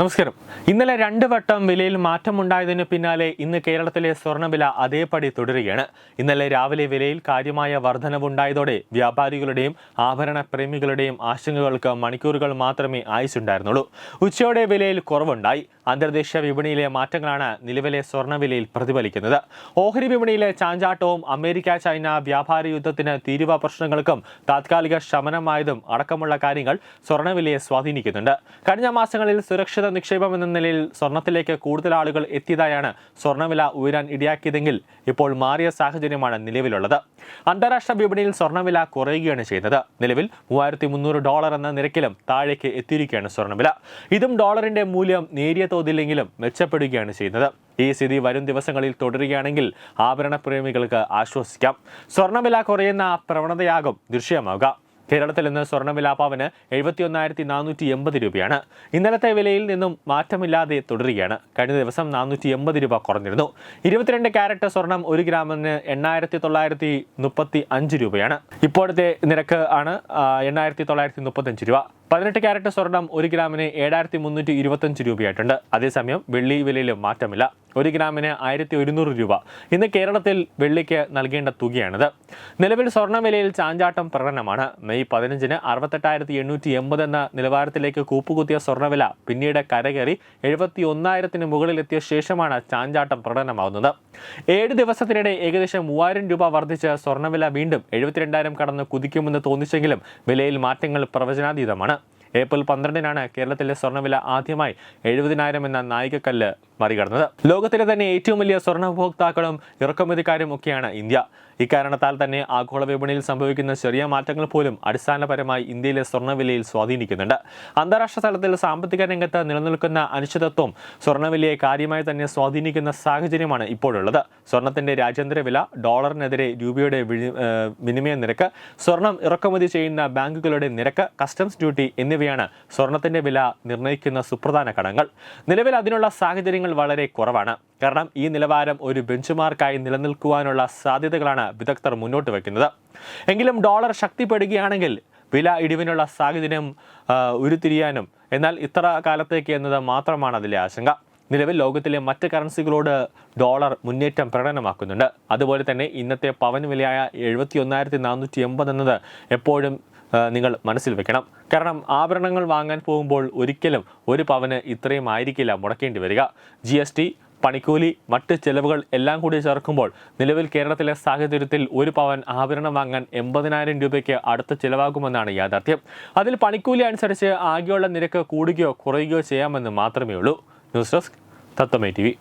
നമസ്കാരം. ഇന്നലെ രണ്ട് വട്ടം വിലയിൽ മാറ്റമുണ്ടായതിനു പിന്നാലെ ഇന്ന് കേരളത്തിലെ സ്വർണവില അതേപടി തുടരുകയാണ്. ഇന്നലെ രാവിലെ വിലയിൽ കാര്യമായ വർധനവുണ്ടായതോടെ വ്യാപാരികളുടെയും ആഭരണ പ്രേമികളുടെയും ആശങ്കകൾക്ക് മണിക്കൂറുകൾ മാത്രമേ ആയുസുണ്ടായിരുന്നുള്ളൂ. ഉച്ചയോടെ വിലയിൽ കുറവുണ്ടായി. അന്തർദേശീയ വിപണിയിലെ മാറ്റങ്ങളാണ് നിലവിലെ സ്വർണവിലയിൽ പ്രതിഫലിക്കുന്നത്. ഓഹരി വിപണിയിലെ ചാഞ്ചാട്ടവും അമേരിക്ക ചൈന വ്യാപാര യുദ്ധത്തിന് തീരുവ പ്രശ്നങ്ങൾക്കും താത്കാലിക ശമനമായതും അടക്കമുള്ള കാര്യങ്ങൾ സ്വർണവിലയെ സ്വാധീനിക്കുന്നുണ്ട്. കഴിഞ്ഞ മാസങ്ങളിൽ സുരക്ഷിത നിക്ഷേപം എന്ന നിലയിൽ സ്വർണത്തിലേക്ക് കൂടുതൽ ആളുകൾ എത്തിയതായാണ് സ്വർണവില ഉയരാൻ ഇടയാക്കിയതെങ്കിൽ ഇപ്പോൾ മാറിയ സാഹചര്യമാണ് നിലവിലുള്ളത്. അന്താരാഷ്ട്ര വിപണിയിൽ സ്വർണവില കുറയുകയാണ് ചെയ്യുന്നത്. നിലവിൽ മൂവായിരത്തി മുന്നൂറ് ഡോളർ എന്ന നിരക്കിലും താഴേക്ക് എത്തിയിരിക്കുകയാണ് സ്വർണവില ഇതും ഡോളറിന്റെ മൂല്യം നേരിയ തോതിലെങ്കിലും മെച്ചപ്പെടുകയാണ് ചെയ്യുന്നത്. ഈ സ്ഥിതി വരും ദിവസങ്ങളിൽ തുടരുകയാണെങ്കിൽ ആഭരണ പ്രേമികൾക്ക് ആശ്വസിക്കാം. സ്വർണവില കുറയുന്ന പ്രവണതയാകും. ദൃശ്യമാവുക. കേരളത്തിൽ ഇന്ന് സ്വർണവില പാവന് എഴുപത്തി ഒന്നായിരത്തി നാനൂറ്റി എൺപത് രൂപയാണ്. ഇന്നലത്തെ വിലയിൽ നിന്നും മാറ്റമില്ലാതെ തുടരുകയാണ്. കഴിഞ്ഞ ദിവസം നാനൂറ്റി എൺപത് രൂപ കുറഞ്ഞിരുന്നു. ഇരുപത്തിരണ്ട് ക്യാരറ്റ് സ്വർണം ഒരു ഗ്രാമിന് എണ്ണായിരത്തി തൊള്ളായിരത്തി മുപ്പത്തി അഞ്ച് രൂപയാണ്. ഇപ്പോഴത്തെ നിരക്ക് ആണ് എണ്ണായിരത്തി തൊള്ളായിരത്തി മുപ്പത്തഞ്ച് രൂപ. പതിനെട്ട് ക്യാരറ്റ് സ്വർണം ഒരു ഗ്രാമിന് ഏഴായിരത്തി മുന്നൂറ്റി ഇരുപത്തഞ്ച് രൂപയായിട്ടുണ്ട്. അതേസമയം വെള്ളി വിലയിലും മാറ്റമില്ല. ഒരു ഗ്രാമിന് ആയിരത്തി ഒരുന്നൂറ് രൂപ. ഇന്ന് കേരളത്തിൽ വെള്ളിക്ക് നൽകേണ്ട തുകയാണിത്. നിലവിൽ സ്വർണ വിലയിൽ ചാഞ്ചാട്ടം പ്രകടനമാണ്. മെയ് പതിനഞ്ചിന് അറുപത്തെട്ടായിരത്തി എണ്ണൂറ്റി എൺപത് എന്ന നിലവാരത്തിലേക്ക് കൂപ്പുകുത്തിയ സ്വർണവില പിന്നീട് കരകയറി എഴുപത്തി ഒന്നായിരത്തിന് മുകളിലെത്തിയ ശേഷമാണ് ചാഞ്ചാട്ടം പ്രകടനമാവുന്നത് ഏഴ് ദിവസത്തിനിടെ ഏകദേശം മൂവായിരം രൂപ വർദ്ധിച്ച് സ്വർണവില വീണ്ടും എഴുപത്തിരണ്ടായിരം കടന്ന് കുതിക്കുമെന്ന് തോന്നിച്ചെങ്കിലും വിലയിൽ മാറ്റങ്ങൾ പ്രവചനാതീതമാണ്. ഏപ്രിൽ പന്ത്രണ്ടിനാണ് കേരളത്തിലെ സ്വർണവില ആദ്യമായി എഴുപതിനായിരം എന്ന നായികക്കല്ല് മറികടന്നത്. ലോകത്തിലെ തന്നെ ഏറ്റവും വലിയ സ്വർണ ഉപഭോക്താക്കളും ഇറക്കുമതിക്കാരും ഒക്കെയാണ് ഇന്ത്യ. ഇക്കാരണത്താൽ തന്നെ ആഗോള വിപണിയിൽ സംഭവിക്കുന്ന ചെറിയ മാറ്റങ്ങൾ പോലും അടിസ്ഥാനപരമായി ഇന്ത്യയിലെ സ്വർണവിലയിൽ സ്വാധീനിക്കുന്നുണ്ട്. അന്താരാഷ്ട്ര തലത്തിൽ സാമ്പത്തിക രംഗത്ത് നിലനിൽക്കുന്ന അനിശ്ചിതത്വം സ്വർണവിലയെ കാര്യമായി തന്നെ സ്വാധീനിക്കുന്ന സാഹചര്യമാണ് ഇപ്പോഴുള്ളത്. സ്വർണത്തിന്റെ രാജ്യാന്തര വില ഡോളറിനെതിരെ രൂപയുടെ വിനിമയ നിരക്ക് സ്വർണം ഇറക്കുമതി ചെയ്യുന്ന ബാങ്കുകളുടെ നിരക്ക് കസ്റ്റംസ് ഡ്യൂട്ടി എന്നിവയാണ് സ്വർണത്തിന്റെ വില നിർണയിക്കുന്ന സുപ്രധാന ഘടകങ്ങൾ. നിലവിൽ അതിനുള്ള സാഹചര്യങ്ങൾ വളരെ കുറവാണ്. കാരണം ഈ നിലവാരം ഒരു ബെഞ്ച് നിലനിൽക്കുവാനുള്ള സാധ്യതകളാണ് വിദഗ്ധർ മുന്നോട്ട് വയ്ക്കുന്നത് എങ്കിലും ഡോളർ ശക്തിപ്പെടുകയാണെങ്കിൽ വില ഇടിവിനുള്ള സാഹചര്യം ഉരുത്തിരിയാനും. എന്നാൽ ഇത്ര കാലത്തേക്ക് എന്നത് മാത്രമാണ് അതിലെ ആശങ്ക. നിലവിൽ ലോകത്തിലെ മറ്റ് കറൻസികളോട് ഡോളർ മുന്നേറ്റം പ്രകടനമാക്കുന്നുണ്ട്. അതുപോലെ തന്നെ ഇന്നത്തെ പവൻ വിലയായ എഴുപത്തി ഒന്നായിരത്തി നാനൂറ്റി എൺപത് എന്നത് എപ്പോഴും നിങ്ങൾ മനസ്സിൽ വെക്കണം. കാരണം ആഭരണങ്ങൾ വാങ്ങാൻ പോകുമ്പോൾ ഒരിക്കലും ഒരു പവന് ഇത്രയും ആയിരിക്കില്ല മുടക്കേണ്ടി വരിക. ജി എസ് ടി പണിക്കൂലി മറ്റ് ചെലവുകൾ എല്ലാം കൂടി ചേർക്കുമ്പോൾ നിലവിൽ കേരളത്തിലെ സാഹചര്യത്തിൽ ഒരു പവൻ ആഭരണം വാങ്ങാൻ എൺപതിനായിരം രൂപയ്ക്ക് അടുത്ത ചിലവാകുമെന്നാണ് യാഥാർത്ഥ്യം. അതിൽ പണിക്കൂലി അനുസരിച്ച് ആകെയുള്ള നിരക്ക് കൂടുകയോ കുറയുകയോ ചെയ്യാമെന്ന് മാത്രമേ ഉള്ളൂ. News desk തത്വമേ T